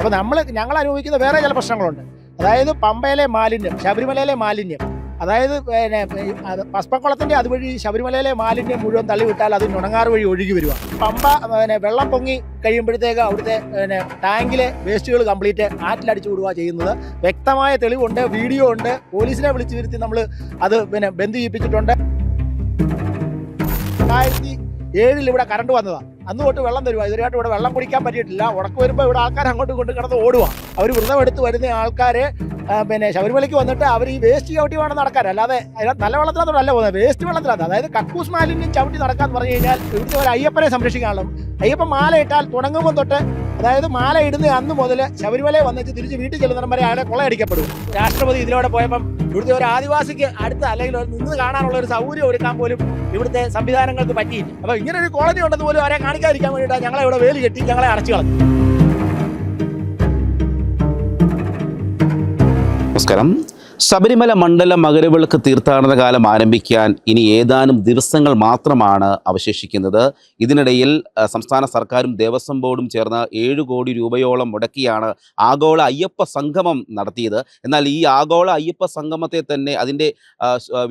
അപ്പോൾ നമ്മൾ ഞങ്ങൾ അനുഭവിക്കുന്ന വേറെ ചില പ്രശ്നങ്ങളുണ്ട്. അതായത് പമ്പയിലെ മാലിന്യം ശബരിമലയിലെ മാലിന്യം. അതായത് പിന്നെ പസ്പക്കുളത്തിന്റെ അതുവഴി ശബരിമലയിലെ മാലിന്യം മുഴുവൻ തള്ളിവിട്ടാൽ അത് നുണങ്ങാറ് വഴി ഒഴുകി വരിക പമ്പ പിന്നെ വെള്ളം പൊങ്ങി കഴിയുമ്പോഴത്തേക്ക് അവിടുത്തെ പിന്നെ ടാങ്കിലെ വേസ്റ്റുകൾ കംപ്ലീറ്റ് ആറ്റിലടിച്ചു വിടുക ചെയ്യുന്നത്. വ്യക്തമായ തെളിവുണ്ട് വീഡിയോ ഉണ്ട്. പോലീസിനെ വിളിച്ചു വരുത്തി നമ്മൾ അത് പിന്നെ ബന്ധു ചെയ്യിപ്പിച്ചിട്ടുണ്ട്. രണ്ടായിരത്തി ഏഴിൽ ഇവിടെ കറണ്ട് വന്നതാണ് അന്ന് തൊട്ട് വെള്ളം തരുവാ. ഇതുവരെയായിട്ട് ഇവിടെ വെള്ളം കുടിക്കാൻ പറ്റിയിട്ടില്ല. ഉടക്ക് വരുമ്പോൾ ഇവിടെ ആൾക്കാർ അങ്ങോട്ടും ഇങ്ങോട്ടും കിടന്ന് ഓടുക അവർ വൃതം എടുത്ത് വരുന്ന ആൾക്കാരെ പിന്നെ ശബരിമലയ്ക്ക് വന്നിട്ട് അവർ ഈ വേസ്റ്റ് ചവിട്ടി വേണം നടക്കാൻ അല്ലാതെ അതിനകത്ത് നല്ല വെള്ളത്തിനകത്തോടല്ല പോകുന്നത്. വേസ്റ്റ് വെള്ളത്തിനകത്ത്. അതായത് കക്കൂസ് മാലിന്യം ചവിട്ടി നടക്കാന്ന് പറഞ്ഞു കഴിഞ്ഞാൽ ഇവിടുത്തെ ഒരു അയ്യപ്പനെ സംരക്ഷിക്കാനുള്ള അയ്യപ്പൻ മാല ഇട്ടാൽ തുടങ്ങുമ്പോൾ തൊട്ട് അതായത് മാല ഇടുന്ന അന്ന് മുതൽ ശബരിമലയെ വന്നിട്ട് തിരിച്ച് വീട്ടിൽ ചെല്ലുന്നിടം വരെ അയാളെ കൊള്ളയടിക്കപ്പെടും. രാഷ്ട്രപതി ഇതിലൂടെ പോയപ്പം ഇവിടുത്തെ ഒരു ആദിവാസിക്ക് അടുത്ത് അല്ലെങ്കിൽ നിന്ന് കാണാനുള്ള ഒരു സൗകര്യം ഒരുക്കാൻ പോലും ഇവിടുത്തെ സംവിധാനങ്ങൾക്ക് പറ്റിയില്ല അപ്പോൾ ഇങ്ങനെ ഒരു കോളനി ഉണ്ടെന്ന് പോലും അവരെ കാണിക്കാതിരിക്കാൻ വേണ്ടിയിട്ടാണ് ഞങ്ങളെ ഇവിടെ വേലി കെട്ടി ഞങ്ങളെ അടച്ചു കളഞ്ഞു നമസ്കാരം. ശബരിമല മണ്ഡലം മകരവിളക്ക് തീർത്ഥാടന കാലം ആരംഭിക്കാൻ ഇനി ഏതാനും ദിവസങ്ങൾ മാത്രമാണ് അവശേഷിക്കുന്നത്. ഇതിനിടയിൽ സംസ്ഥാന സർക്കാരും ദേവസ്വം ബോർഡും ചേർന്ന് ഏഴ് കോടി രൂപയോളം മുടക്കിയാണ് ആഗോള അയ്യപ്പ സംഗമം നടത്തിയത്. എന്നാൽ ഈ ആഗോള അയ്യപ്പ സംഗമത്തെ തന്നെ അതിന്റെ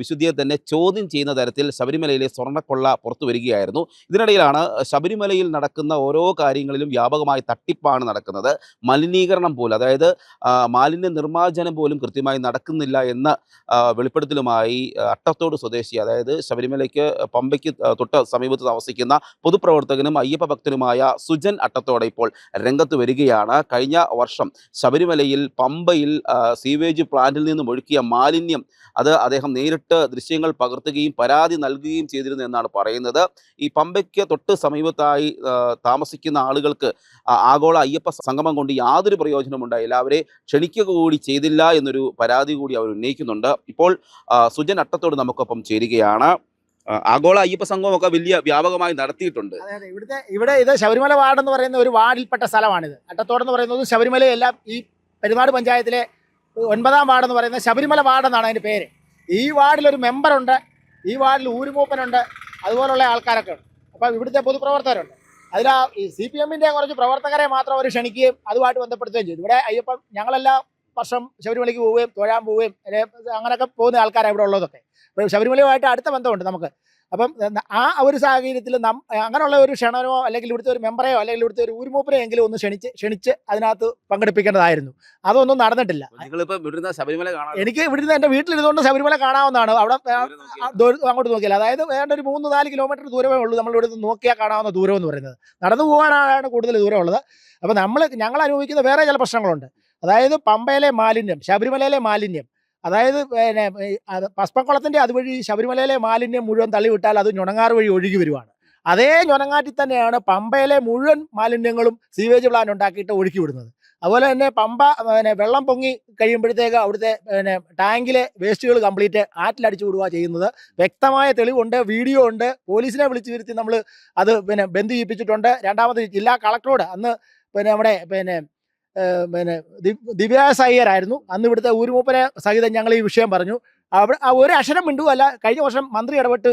വിശുദ്ധിയെ തന്നെ ചോദ്യം ചെയ്യുന്ന തരത്തിൽ ശബരിമലയിലെ സ്വർണക്കൊള്ള പുറത്തു വരികയായിരുന്നു. ഇതിനിടയിലാണ് ശബരിമലയിൽ നടക്കുന്ന ഓരോ കാര്യങ്ങളിലും വ്യാപകമായി തട്ടിപ്പാണ് നടക്കുന്നത്. മലിനീകരണം പോലും അതായത് മാലിന്യ നിർമ്മാർജനം പോലും കൃത്യമായി നടക്കുന്നില്ല എന്ന വെളിപ്പെടുത്തലുമായി അട്ടത്തോട് സ്വദേശി അതായത് ശബരിമലയ്ക്ക് പമ്പയ്ക്ക് തൊട്ട് സമീപത്ത് താമസിക്കുന്ന പൊതുപ്രവർത്തകനും അയ്യപ്പ ഭക്തനുമായ സുജൻ അട്ടത്തോടെ ഇപ്പോൾ രംഗത്ത് വരികയാണ്. കഴിഞ്ഞ വർഷം ശബരിമലയിൽ പമ്പയിൽ സീവേജ് പ്ലാന്റിൽ നിന്നും ഒഴുക്കിയ മാലിന്യം അത് അദ്ദേഹം നേരിട്ട് ദൃശ്യങ്ങൾ പകർത്തുകയും പരാതി നൽകുകയും ചെയ്തിരുന്നു എന്നാണ് പറയുന്നത്. ഈ പമ്പയ്ക്ക് തൊട്ട് സമീപത്തായി താമസിക്കുന്ന ആളുകൾക്ക് ആഗോള അയ്യപ്പ സംഗമം കൊണ്ട് യാതൊരു പ്രയോജനമുണ്ടായില്ല അവരെ ക്ഷണിക്കുക കൂടി ചെയ്തില്ല എന്നൊരു പരാതി കൂടി അവർ ഉന്നയിക്കുന്നുണ്ട്. ഇപ്പോൾ സുജൻ അട്ടത്തോട് നമുക്കൊപ്പം ചേരുകയാണ്. ആഗോള അയ്യപ്പ സംഗമമൊക്കെ വലിയ വ്യാപകമായി നടത്തിയിട്ടുണ്ട്. ഇവിടുത്തെ ഇവിടെ ഇത് ശബരിമല വാർഡ് എന്ന് പറയുന്ന ഒരു വാർഡിൽപ്പെട്ട സ്ഥലമാണിത്. അട്ടത്തോട് എന്ന് പറയുന്നത് ശബരിമലയെല്ലാം ഈ പെരുമാട് പഞ്ചായത്തിലെ ഒൻപതാം വാർഡ് എന്ന് പറയുന്നത് ശബരിമല വാർഡ് എന്നാണ് അതിന്റെ പേര്. ഈ വാർഡിൽ ഒരു മെമ്പറുണ്ട് ഈ വാർഡിൽ ഊരുമൂപ്പനുണ്ട് അതുപോലുള്ള ആൾക്കാരൊക്കെ ഉണ്ട്. അപ്പം ഇവിടുത്തെ പൊതുപ്രവർത്തകരുണ്ട്. അതിൽ ഈ സി പി എമ്മിന്റെ കുറച്ച് പ്രവർത്തകരെ മാത്രം അവർ ക്ഷണിക്കുകയും അതുമായിട്ട് ബന്ധപ്പെടുത്തുകയും ചെയ്തു. ഇവിടെ അയ്യപ്പൻ ഞങ്ങളെല്ലാ വർഷം ശബരിമലയ്ക്ക് പോവുകയും തൊഴാൻ പോവുകയും അങ്ങനെയൊക്കെ പോകുന്ന ആൾക്കാരാണ് ഇവിടെ ഉള്ളതൊക്കെ. ശബരിമലയുമായിട്ട് അടുത്ത ബന്ധമുണ്ട് നമുക്ക്. അപ്പം ആ ഒരു സാഹചര്യത്തിൽ നം അങ്ങനെയുള്ള ഒരു ക്ഷണനോ അല്ലെങ്കിൽ ഇവിടുത്തെ ഒരു മെമ്പറെയോ അല്ലെങ്കിൽ ഇവിടുത്തെ ഒരു ഊരുമൂപ്പനെയോ എങ്കിലും ഒന്ന് ക്ഷണിച്ച് ക്ഷണിച്ച് അതിനകത്ത് പങ്കെടുപ്പിക്കേണ്ടതായിരുന്നു. അതൊന്നും നടന്നിട്ടില്ല. എനിക്ക് ഇവിടുന്ന് എന്റെ വീട്ടിലിരുന്നുകൊണ്ട് ശബരിമല കാണാവുന്നതാണ്. അവിടെ അങ്ങോട്ട് നോക്കിയാൽ. അതായത് വേണ്ട ഒരു മൂന്ന് നാല് കിലോമീറ്റർ ദൂരമേ ഉള്ളൂ. നമ്മൾ ഇവിടുന്ന് നോക്കിയാൽ കാണാവുന്ന ദൂരം എന്ന് പറയുന്നത്. നടന്നു പോകാനാണ് കൂടുതൽ ദൂരമുള്ളത്. അപ്പോൾ നമ്മൾ ഞങ്ങൾ അനുഭവിക്കുന്ന വേറെ ചില പ്രശ്നങ്ങളുണ്ട്. അതായത് പമ്പയിലെ മാലിന്യം ശബരിമലയിലെ മാലിന്യം. അതായത് പിന്നെ പസ്പക്കുളത്തിന്റെ അതുവഴി ശബരിമലയിലെ മാലിന്യം മുഴുവൻ തള്ളിവിട്ടാൽ അത് ഞുണങ്ങാറ് വഴി ഒഴുകി വരുവാണ്. അതേ ഞുണങ്ങാറ്റിൽ തന്നെയാണ് പമ്പയിലെ മുഴുവൻ മാലിന്യങ്ങളും സീവേജ് പ്ലാൻ ഉണ്ടാക്കിയിട്ട് ഒഴുക്കി വിടുന്നത്. അതുപോലെ തന്നെ പമ്പ പിന്നെ വെള്ളം പൊങ്ങി കഴിയുമ്പോഴത്തേക്ക് അവിടുത്തെ പിന്നെ ടാങ്കിലെ വേസ്റ്റുകൾ കംപ്ലീറ്റ് ആറ്റിലടിച്ചു വിടുക ചെയ്യുന്നത്. വ്യക്തമായ തെളിവുണ്ട് വീഡിയോ ഉണ്ട്. പോലീസിനെ വിളിച്ചു വരുത്തി നമ്മൾ അത് പിന്നെ ബന്ധു ചെയ്യിപ്പിച്ചിട്ടുണ്ട് രണ്ടാമത് ജില്ലാ കളക്ടറോട് അന്ന് പിന്നെ നമ്മുടെ പിന്നെ പിന്നെ ദി- ദിവ്യാസ് അയ്യരായിരുന്നു അന്ന് ഇവിടുത്തെ ഊരുമൂപ്പനെ സഹിതം ഞങ്ങൾ ഈ വിഷയം പറഞ്ഞു. അവിടെ ഒരു അക്ഷരം മിണ്ടുകയല്ല. കഴിഞ്ഞ വർഷം മന്ത്രി ഇടപെട്ട്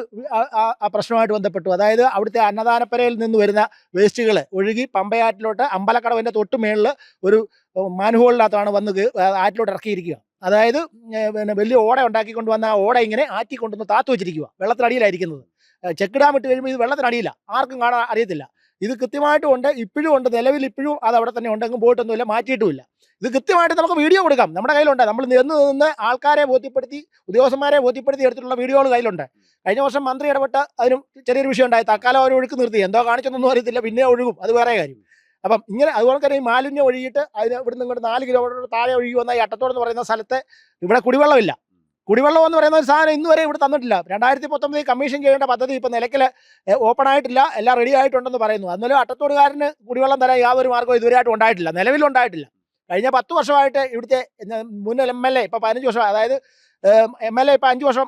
ആ- പ്രശ്നവുമായിട്ട് ബന്ധപ്പെട്ടു. അതായത് അവിടുത്തെ അന്നദാനപ്പരയിൽ നിന്ന് വരുന്ന വേസ്റ്റുകൾ ഒഴുകി പമ്പയാറ്റിലോട്ട് അമ്പലക്കടവിന്റെ തൊട്ട് മേളിൽ ഒരു മാനുഹോളിനകത്താണ് വന്ന് ആറ്റിലോട്ട് ഇറക്കിയിരിക്കുക. അതായത് പിന്നെ വലിയ ഓട ഉണ്ടാക്കിക്കൊണ്ട് വന്ന ആ ഓട ഇങ്ങനെ ആറ്റി കൊണ്ടുവന്ന് താത്തു വെച്ചിരിക്കുക. വെള്ളത്തിനടിയിലായിരിക്കുന്നത്. ചെക്ക് ഡാം ഇട്ട് കഴിയുമ്പോൾ ഇത് വെള്ളത്തിനടിയില്ല. ആർക്കും കാണാൻ അറിയത്തില്ല. ഇത് കൃത്യമായിട്ടും ഉണ്ട്. ഇപ്പോഴും ഉണ്ട്. നിലവിൽ ഇപ്പോഴും അത് അവിടെ തന്നെ ഉണ്ടെങ്കിൽ പോയിട്ടൊന്നുമില്ല. മാറ്റിയിട്ടുമില്ല. ഇത് കൃത്യമായിട്ട് നമുക്ക് വീഡിയോ കൊടുക്കാം. നമ്മുടെ കയ്യിലുണ്ട്. നമ്മൾ നിന്ന് നിന്ന് ആൾക്കാരെ ബോധ്യപ്പെടുത്തി ഉദ്യോഗസ്ഥന്മാരെ ബോധ്യപ്പെടുത്തി എടുത്തിട്ടുള്ള വീഡിയോകൾ കയ്യിലുണ്ട്. കഴിഞ്ഞ വർഷം മന്ത്രി ഇടപെട്ട അതിനും ചെറിയൊരു വിഷയം ഉണ്ടായി. തൽക്കാലം അവർ ഒഴുക്ക് നിർത്തി. എന്തോ കാണിച്ചൊന്നും അറിയത്തില്ല. പിന്നെ ഒഴുകും. അത് വേറെ കാര്യം. അപ്പം ഇങ്ങനെ അതുപോലെ തന്നെ ഈ മാലിന്യം ഒഴുകിയിട്ട് അതിന് ഇവിടുന്ന് ഇങ്ങോട്ട് നാല് കിലോമീറ്റർ താഴെ ഒഴുകി വന്ന ഈ അട്ടത്തോടെന്ന് പറയുന്ന സ്ഥലത്ത് ഇവിടെ കുടിവെള്ളമില്ല. കുടിവെള്ളം എന്ന് പറയുന്ന ഒരു സാധനം ഇന്നുവരെ ഇവിടെ തന്നിട്ടില്ല. രണ്ടായിരത്തി പത്തൊമ്പതിൽ കമ്മീഷൻ ചെയ്യേണ്ട പദ്ധതി ഇപ്പം നിലയ്ക്കൽ ഓപ്പൺ ആയിട്ടില്ല. എല്ലാം റെഡി ആയിട്ടുണ്ടെന്ന് പറയുന്നു. അന്നലെ അട്ടത്തോടുകാരന് കുടിവെള്ളം തരാൻ യാതൊരു മാർഗവും ഇതുവരെയായിട്ടും ഉണ്ടായിട്ടില്ല. നിലവിലുണ്ടായിട്ടില്ല കഴിഞ്ഞ പത്ത് വർഷമായിട്ട് ഇവിടുത്തെ മുൻ എം എൽ എ ഇപ്പം പതിനഞ്ച് വർഷം അതായത് എം എൽ എ ഇപ്പം അഞ്ച് വർഷം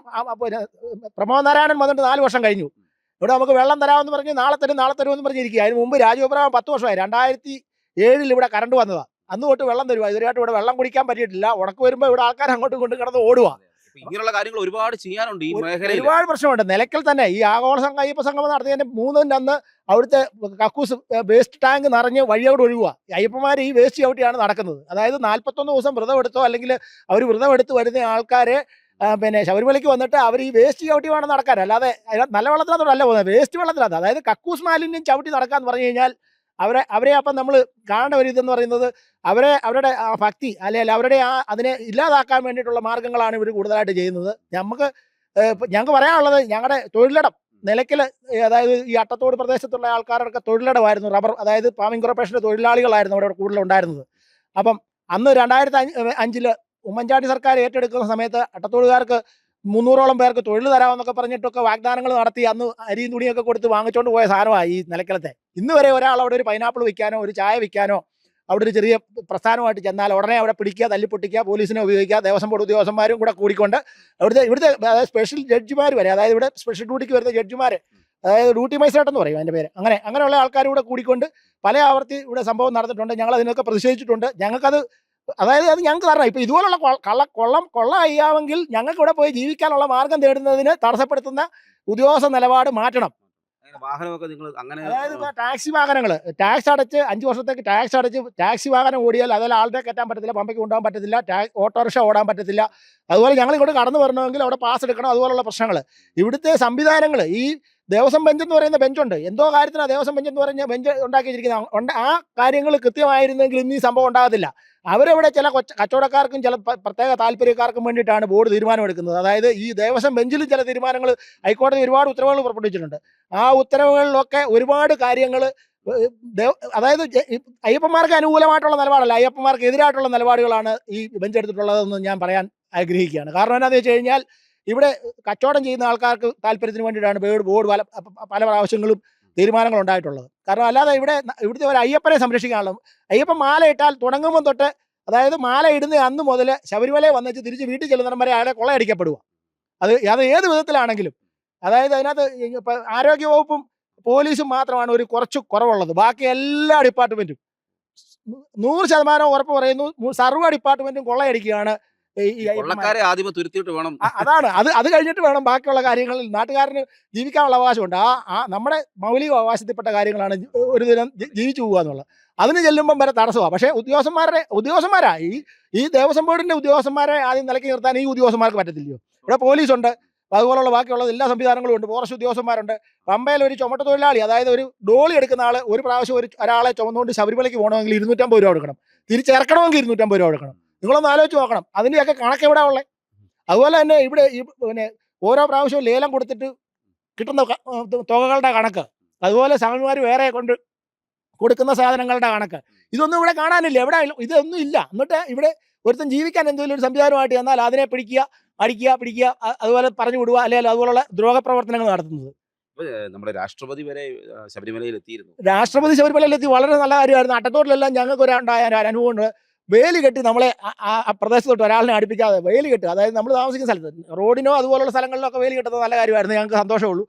പ്രമോദ് നാരായണൻ വന്നിട്ട് നാല് വർഷം കഴിഞ്ഞു. ഇവിടെ നമുക്ക് വെള്ളം തരാമെന്ന് പറഞ്ഞ് നാളെ തരും നാളെ തരുമെന്ന് പറഞ്ഞിരിക്കുക അതിന് മുമ്പ് രാജഗോപുരം പത്ത് വർഷമായി. രണ്ടായിരത്തി ഏഴിൽ ഇവിടെ കറണ്ട് വന്നതാണ് അന്ന് തൊട്ട് വെള്ളം തരുക ഇതുവരെയായിട്ട് ഇവിടെ വെള്ളം കുടിക്കാൻ പറ്റിയിട്ടില്ല. ഉടക്ക് വരുമ്പോൾ ഇവിടെ ആൾക്കാർ അങ്ങോട്ടും കൊണ്ട് കിടന്ന് ഓടുക ഇങ്ങനെയുള്ള കാര്യങ്ങൾ ഒരുപാട് ചെയ്യാനുണ്ട് ഈ മേഖലയിൽ ഒരുപാട് പ്രശ്നമുണ്ട്. നിലയ്ക്കൽ തന്നെ ഈ ആഗോള സംഘം അയ്യപ്പ സംഗമം നടത്തിയതിന്റെ മൂന്നിന്റെ അന്ന് അവിടുത്തെ കക്കൂസ് വേസ്റ്റ് ടാങ്ക് നിറഞ്ഞ് വഴിയോട് ഒഴുകുക. അയ്യപ്പന്മാർ ഈ വേസ്റ്റ് ചവിട്ടിയാണ് നടക്കുന്നത്. അതായത് നാൽപ്പത്തൊന്ന് ദിവസം വ്രതം എടുത്തോ അല്ലെങ്കിൽ അവർ വ്രതം എടുത്ത് വരുന്ന ആൾക്കാരെ പിന്നെ ശബരിമലയ്ക്ക് വന്നിട്ട് അവർ ഈ വേസ്റ്റ് ചവിട്ടി വേണം നടക്കാൻ. അല്ലാതെ നല്ല വെള്ളത്തിനകത്തോടല്ല പോകുന്നത്. വേസ്റ്റ് വെള്ളത്തിനകത്ത്. അതായത് കക്കൂസ് മാലിന്യം ചവിട്ടി നടക്കാന്ന് പറഞ്ഞു കഴിഞ്ഞാൽ അവരെ അവരെ അപ്പം നമ്മൾ കാണേണ്ട ഒരു ഇതെന്ന് പറയുന്നത് അവരെ അവരുടെ ആ ഭക്തി അല്ലെങ്കിൽ അവരുടെ ആ അതിനെ ഇല്ലാതാക്കാൻ വേണ്ടിയിട്ടുള്ള മാർഗങ്ങളാണ് ഇവർ കൂടുതലായിട്ട് ചെയ്യുന്നത്. നമുക്ക് ഞങ്ങൾക്ക് പറയാനുള്ളത് ഞങ്ങളുടെ തൊഴിലിടം. നിലയ്ക്കൽ അതായത് ഈ അട്ടത്തോട് പ്രദേശത്തുള്ള ആൾക്കാരുടെ തൊഴിലിടമായിരുന്നു. റബ്ബർ അതായത് പാമിംഗ് കോർപ്പറേഷന്റെ തൊഴിലാളികളായിരുന്നു അവിടെ കൂടുതലുണ്ടായിരുന്നത്. അപ്പം അന്ന് രണ്ടായിരത്തി അഞ്ച് അഞ്ചിൽ ഉമ്മൻചാണ്ടി സർക്കാർ ഏറ്റെടുക്കുന്ന സമയത്ത് അട്ടത്തോടുകാർക്ക് മുന്നൂറോളം പേർക്ക് തൊഴിൽ തരാമെന്നൊക്കെ പറഞ്ഞിട്ടൊക്കെ വാഗ്ദാനങ്ങൾ നടത്തി അന്ന് അരിയും തുണിയൊക്കെ കൊടുത്ത് വാങ്ങിച്ചുകൊണ്ട് പോയ സാധനമാണ് ഈ നിലയ്ക്കലത്തെ. ഇന്ന് വരെ ഒരാൾ അവിടെ ഒരു പൈനാപ്പിൾ വിൽക്കാനോ ഒരു ചായ വിൽക്കാനോ അവിടെ ഒരു ചെറിയ പ്രസ്ഥാനമായിട്ട് ചെന്നാൽ ഉടനെ അവിടെ പിടിക്കുക തല്ലിപ്പൊട്ടിക്കുക പോലീസിനെ ഉപയോഗിക്കുക ദേവസ്വം ബോർഡ് ഉദ്യോഗസ്ഥന്മാരും കൂടെ കൂടിക്കൊണ്ട് അവിടുത്തെ ഇവിടുത്തെ സ്പെഷ്യൽ ജഡ്ജിമാർ വരെ അതായത് ഇവിടെ സ്പെഷ്യൽ ഡ്യൂട്ടിക്ക് വരുന്ന ജഡ്ജിമാർ അതായത് ഡ്യൂട്ടി മജിസ്ട്രേറ്റ് എന്ന് പറയും അതിന്റെ പേര്. അങ്ങനെ അങ്ങനെയുള്ള ആൾക്കാർ കൂടെ കൂടിക്കൊണ്ട് പല ആവർത്തി ഇവിടെ സംഭവം നടന്നിട്ടുണ്ട്. ഞങ്ങൾ അതിനൊക്കെ പ്രതിഷേധിച്ചിട്ടുണ്ട്. ഞങ്ങൾക്കത് അതായത് അത് ഞങ്ങൾക്ക് തരണം. ഇപ്പം ഇതുപോലുള്ള കള്ള കൊള്ളം കൊള്ള അയ്യാമെങ്കിൽ ഞങ്ങൾക്ക് ഇവിടെ പോയി ജീവിക്കാനുള്ള മാർഗം തേടുന്നതിന് തടസ്സപ്പെടുത്തുന്ന ഉദ്യോഗസ്ഥ നിലപാട് മാറ്റണം. വാഹനമൊക്കെ നിങ്ങൾ അങ്ങനെ അതായത് ടാക്സി വാഹനങ്ങൾ ടാക്സ് അടച്ച് അഞ്ച് വർഷത്തേക്ക് ടാക്സ് അടച്ച് ടാക്സി വാഹനം ഓടിയാൽ അതിൽ ആളുടെ കയറ്റാൻ പറ്റത്തില്ല പമ്പയ്ക്ക് കൊണ്ടുപോകാൻ പറ്റത്തില്ല ഓട്ടോറിക്ഷ ഓടാൻ പറ്റത്തില്ല. അതുപോലെ ഞങ്ങൾ ഇങ്ങോട്ട് കടന്നു വരണമെങ്കിൽ അവിടെ പാസ് എടുക്കണം അതുപോലുള്ള പ്രശ്നങ്ങൾ ഇവിടുത്തെ സംവിധാനങ്ങൾ ഈ ദേവസ്വം ബെഞ്ച് എന്ന് പറയുന്ന ബെഞ്ചുണ്ട്. എന്തോ കാര്യത്തിനാണ് ദേവസ്വം ബെഞ്ച് എന്ന് പറഞ്ഞ ബെഞ്ച് ഉണ്ടാക്കി വെച്ചിരിക്കുന്നത് ആ കാര്യങ്ങൾ കൃത്യമായിരുന്നെങ്കിൽ ഇന്ന് ഈ സംഭവം ഉണ്ടാകത്തില്ല. അവരവിടെ ചില കൊച്ച കച്ചവടക്കാർക്കും ചില പ്രത്യേക താല്പര്യക്കാർക്കും വേണ്ടിയിട്ടാണ് ബോർഡ് തീരുമാനമെടുക്കുന്നത്. അതായത് ഈ ദേവസ്വം ബെഞ്ചിലും ചില തീരുമാനങ്ങൾ ഹൈക്കോടതി ഒരുപാട് ഉത്തരവുകൾ പുറപ്പെടുവിച്ചിട്ടുണ്ട്. ആ ഉത്തരവുകളിലൊക്കെ ഒരുപാട് കാര്യങ്ങൾ അതായത് അയ്യപ്പന്മാർക്ക് അനുകൂലമായിട്ടുള്ള നിലപാടല്ല. അയ്യപ്പന്മാർക്ക് എതിരായിട്ടുള്ള നിലപാടുകളാണ് ഈ ബെഞ്ച് എടുത്തിട്ടുള്ളതെന്ന് ഞാൻ പറയാൻ ആഗ്രഹിക്കുകയാണ്. കാരണം എന്താണെന്ന് വെച്ച് കഴിഞ്ഞാൽ ഇവിടെ കച്ചവടം ചെയ്യുന്ന ആൾക്കാർക്ക് താല്പര്യത്തിന് വേണ്ടിയിട്ടാണ് ബോർഡ് ബോർഡ് പല പല പ്രാവശ്യങ്ങളും തീരുമാനങ്ങൾ ഉണ്ടായിട്ടുള്ളത്. കാരണം അല്ലാതെ ഇവിടെ ഇവിടുത്തെ ഒരു അയ്യപ്പനെ സംരക്ഷിക്കാനുള്ള അയ്യപ്പൻ മാല ഇട്ടാൽ തുടങ്ങുമ്പോൾ തൊട്ട് അതായത് മാല ഇടുന്ന അന്ന് മുതൽ ശബരിമലയെ വന്നിട്ട് തിരിച്ച് വീട്ടിൽ ചെല്ലുന്നവരം വരെ അയാളെ കൊള്ളയടിക്കപ്പെടുക. അത് അത് ഏത് വിധത്തിലാണെങ്കിലും. അതായത് അതിനകത്ത് ഇപ്പം ആരോഗ്യവകുപ്പും പോലീസും മാത്രമാണ് ഒരു കുറച്ച് കുറവുള്ളത്. ബാക്കി എല്ലാ ഡിപ്പാർട്ട്മെന്റും നൂറ് ശതമാനം ഉറപ്പ് പറയുന്നു. സർവ ഡിപ്പാർട്ട്മെന്റും കൊള്ളയടിക്കുകയാണ്. കൊള്ളക്കാരെ ആദ്യമേ തുരുത്തിയിട്ട് വേണം. അതാണ്. അത് അത് കഴിഞ്ഞിട്ട് വേണം ബാക്കിയുള്ള കാര്യങ്ങളിൽ നാട്ടുകാരന് ജീവിക്കാനുള്ള അവകാശമുണ്ട്. ആ ആ നമ്മുടെ മൗലിക അവകാശത്തിൽപ്പെട്ട കാര്യങ്ങളാണ് ഒരു ദിനം ജീവിച്ചു പോകുക എന്നുള്ളത്. അതിന് ചെല്ലുമ്പം വരെ തടസ്സമാണ് പക്ഷേ ഉദ്യോഗസ്ഥന്മാരുടെ ഉദ്യോഗസ്ഥന്മാരാ. ഈ ഈ ദേവസ്വം ബോർഡിന്റെ ഉദ്യോഗസ്ഥന്മാരെ ആദ്യം നിലയ്ക്ക് നിർത്താൻ ഈ ഉദ്യോഗസ്ഥന്മാർക്ക് പറ്റത്തില്ലയോ? ഇവിടെ പോലീസുണ്ട്. അതുപോലുള്ള ബാക്കിയുള്ള എല്ലാ സംവിധാനങ്ങളും ഉണ്ട്. ഫോറസ്റ്റ് ഉദ്യോഗസ്ഥന്മാരുണ്ട്. പമ്പയിൽ ഒരു ചുമട്ട തൊഴിലാളി അതായത് ഒരു ഡോളി എടുക്കുന്ന ആൾ ഒരു പ്രാവശ്യം ഒരു ഒരാളെ ചുമന്നുകൊണ്ട് ശബരിമലയ്ക്ക് പോകണമെങ്കിൽ ഇരുന്നൂറ്റമ്പത് രൂപ കൊടുക്കണം. തിരിച്ചിറക്കണമെങ്കിൽ ഇരുന്നൂറ്റമ്പത് രൂപ കൊടുക്കണം. നിങ്ങളൊന്ന് ആലോചിച്ച് നോക്കണം. അതിന്റെയൊക്കെ കണക്ക് എവിടെ ഉള്ളത് അതുപോലെ തന്നെ ഇവിടെ ഈ പിന്നെ ഓരോ പ്രാവശ്യവും ലേലം കൊടുത്തിട്ട് കിട്ടുന്ന തുകകളുടെ കണക്ക്. അതുപോലെ സ്വാമിമാർ വേറെ കൊണ്ട് കൊടുക്കുന്ന സാധനങ്ങളുടെ കണക്ക്. ഇതൊന്നും ഇവിടെ കാണാനില്ല. എവിടെ ഇതൊന്നും ഇല്ല. എന്നിട്ട് ഇവിടെ ഒരുത്തൻ ജീവിക്കാൻ എന്തെങ്കിലും ഒരു സംവിധാനമായിട്ട് എന്നാൽ അതിനെ പിടിക്കുക അടിക്കുക പിടിക്കുക അതുപോലെ പറഞ്ഞു വിടുക അല്ലെങ്കിൽ അതുപോലുള്ള ദ്രോഹപ്രവർത്തനങ്ങൾ നടത്തുന്നത്. നമ്മുടെ രാഷ്ട്രപതി വരെ ശബരിമലയിൽ എത്തിയിരുന്നു. രാഷ്ട്രപതി ശബരിമലയിൽ എത്തി. വളരെ നല്ല കാര്യമായിരുന്നു. അട്ടത്തോട്ടിലെല്ലാം ഞങ്ങൾക്ക് ഒരു ഉണ്ടായ ഒരു അനുഭവമുണ്ട്. വേലി കെട്ടി നമ്മളെ ആ- പ്രദേശത്തോട്ട് ഒരാളിനെ അടുപ്പിക്കാതെ വേലി കെട്ടുക. അതായത് നമ്മൾ താമസിക്കുന്ന സ്ഥലത്ത് റോഡിനോ അതുപോലുള്ള സ്ഥലങ്ങളിലൊക്കെ വേലി കെട്ടുന്നത് നല്ല കാര്യമായിരുന്നു. ഞങ്ങൾക്ക് സന്തോഷമുള്ളൂ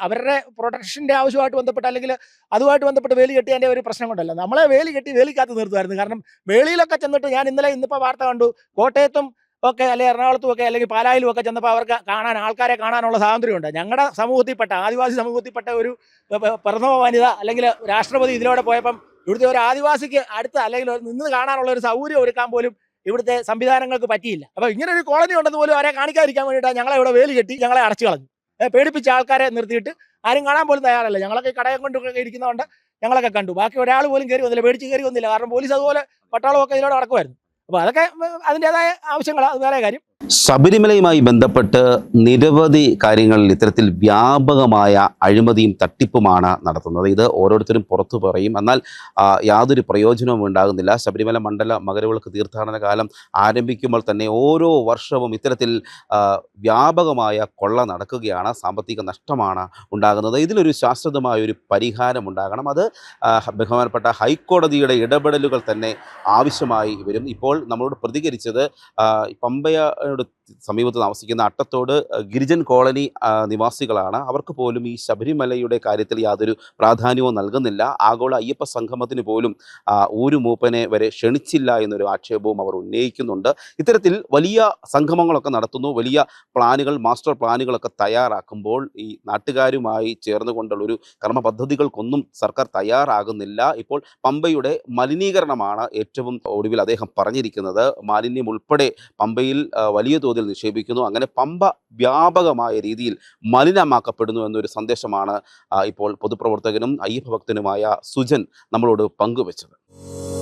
അവരുടെ പ്രൊട്ടക്ഷന്റെ ആവശ്യമായിട്ട് ബന്ധപ്പെട്ട് അല്ലെങ്കിൽ അതുമായിട്ട് ബന്ധപ്പെട്ട് വേലി കെട്ടിയതിന്റെ ഒരു പ്രശ്നം കൊണ്ടല്ല. നമ്മളെ വേലി കെട്ടി വേലിക്കകത്ത് നിർത്തുമായിരുന്നു. കാരണം വേളിയിലൊക്കെ ചെന്നിട്ട് ഞാൻ ഇന്നലെ ഇന്നിപ്പോൾ വാർത്ത കണ്ടു. കോട്ടയത്തും ഒക്കെ അല്ലെങ്കിൽ എറണാകുളത്തും ഒക്കെ അല്ലെങ്കിൽ പാലായിലും ഒക്കെ ചെന്നപ്പോൾ അവർക്ക് കാണാൻ ആൾക്കാരെ കാണാനുള്ള സ്വാതന്ത്ര്യമുണ്ട്. ഞങ്ങളുടെ സമൂഹത്തിൽപ്പെട്ട ആദിവാസി സമൂഹത്തിൽപ്പെട്ട ഒരു പ്രഥമ വനിത അല്ലെങ്കിൽ രാഷ്ട്രപതി ഇതിലൂടെ പോയപ്പം ഇവിടുത്തെ ഒരു ആദിവാസിക്ക് അടുത്ത് അല്ലെങ്കിൽ നിന്ന് കാണാനുള്ള ഒരു സൗകര്യം ഒരുക്കാൻ പോലും ഇവിടുത്തെ സംവിധാനങ്ങൾക്ക് പറ്റിയില്ല. അപ്പൊ ഇങ്ങനെ ഒരു കോളനി ഉണ്ടെന്ന് പോലും അവരെ കാണിക്കാതിരിക്കാൻ വേണ്ടിയിട്ടാണ് ഞങ്ങളെ ഇവിടെ വേലി കെട്ടി ഞങ്ങളെ അടച്ചു കളഞ്ഞു. പേടിപ്പിച്ച ആൾക്കാരെ നിർത്തിയിട്ട് ആരും കാണാൻ പോലും തയ്യാറല്ല. ഞങ്ങളൊക്കെ കടയെ കൊണ്ടൊക്കെ ഇരിക്കുന്നതുകൊണ്ട് ഞങ്ങളൊക്കെ കണ്ടു. ബാക്കി ഒരാൾ പോലും കയറി വന്നില്ല. പേടിച്ച് കയറി വന്നില്ല. കാരണം പോലീസ് അതുപോലെ പട്ടാളമൊക്കെ ഇതിലൂടെ നടക്കുമായിരുന്നു അപ്പോൾ അതൊക്കെ അതിന്റെതായ ആവശ്യങ്ങളാണ് അത് വേറെ കാര്യം. ശബരിമലയുമായി ബന്ധപ്പെട്ട് നിരവധി കാര്യങ്ങളിൽ ഇത്തരത്തിൽ വ്യാപകമായ അഴിമതിയും തട്ടിപ്പുമാണ് നടത്തുന്നത്. ഇത് ഓരോരുത്തരും പുറത്തു പറയും. എന്നാൽ യാതൊരു പ്രയോജനവും ഉണ്ടാകുന്നില്ല. ശബരിമല മണ്ഡല മകരവിളക്ക് തീർത്ഥാടന കാലം ആരംഭിക്കുമ്പോൾ തന്നെ ഓരോ വർഷവും ഇത്തരത്തിൽ വ്യാപകമായ കൊള്ള നടക്കുകയാണ്. സാമ്പത്തിക നഷ്ടമാണ് ഉണ്ടാകുന്നത്. ഇതിലൊരു ശാശ്വതമായ ഒരു പരിഹാരം ഉണ്ടാകണം. അത് ബഹുമാനപ്പെട്ട ഹൈക്കോടതിയുടെ ഇടപെടലുകൾ തന്നെ ആവശ്യമായി വരും. ഇപ്പോൾ നമ്മളോട് പ്രതികരിച്ചത് ആ, പമ്പയോട് സമീപത്ത് താമസിക്കുന്ന അട്ടത്തോട് ഗിരിജൻ കോളനി നിവാസികളാണ്. അവർക്ക് പോലും ഈ ശബരിമലയുടെ കാര്യത്തിൽ യാതൊരു പ്രാധാന്യവും നൽകുന്നില്ല. ആഗോള അയ്യപ്പ സംഗമത്തിന് പോലും ഒരു മൂപ്പനെ വരെ ക്ഷണിച്ചില്ല എന്നൊരു ആക്ഷേപവും അവർ ഉന്നയിക്കുന്നുണ്ട്. ഇത്തരത്തിൽ വലിയ സംഗമങ്ങളൊക്കെ നടത്തുന്നു. വലിയ പ്ലാനുകൾ മാസ്റ്റർ പ്ലാനുകളൊക്കെ തയ്യാറാക്കുമ്പോൾ ഈ നാട്ടുകാരുമായി ചേർന്നുകൊണ്ടുള്ള ഒരു കർമ്മ പദ്ധതികൾക്കൊന്നും സർക്കാർ തയ്യാറാകുന്നില്ല. ഇപ്പോൾ പമ്പയുടെ മലിനീകരണമാണ് ഏറ്റവും ഒടുവിൽ അദ്ദേഹം പറഞ്ഞിരിക്കുന്നത്. മാലിന്യം ഉൾപ്പെടെ പമ്പയിൽ വലിയ തോതിൽ നിക്ഷേപിക്കുന്നു. അങ്ങനെ പമ്പ വ്യാപകമായ രീതിയിൽ മലിനമാക്കപ്പെടുന്നു എന്നൊരു സന്ദേശമാണ് ഇപ്പോൾ പൊതുപ്രവർത്തകനും അയ്യപ്പ ഭക്തനുമായ സുജൻ നമ്മളോട് പങ്കുവച്ചത്.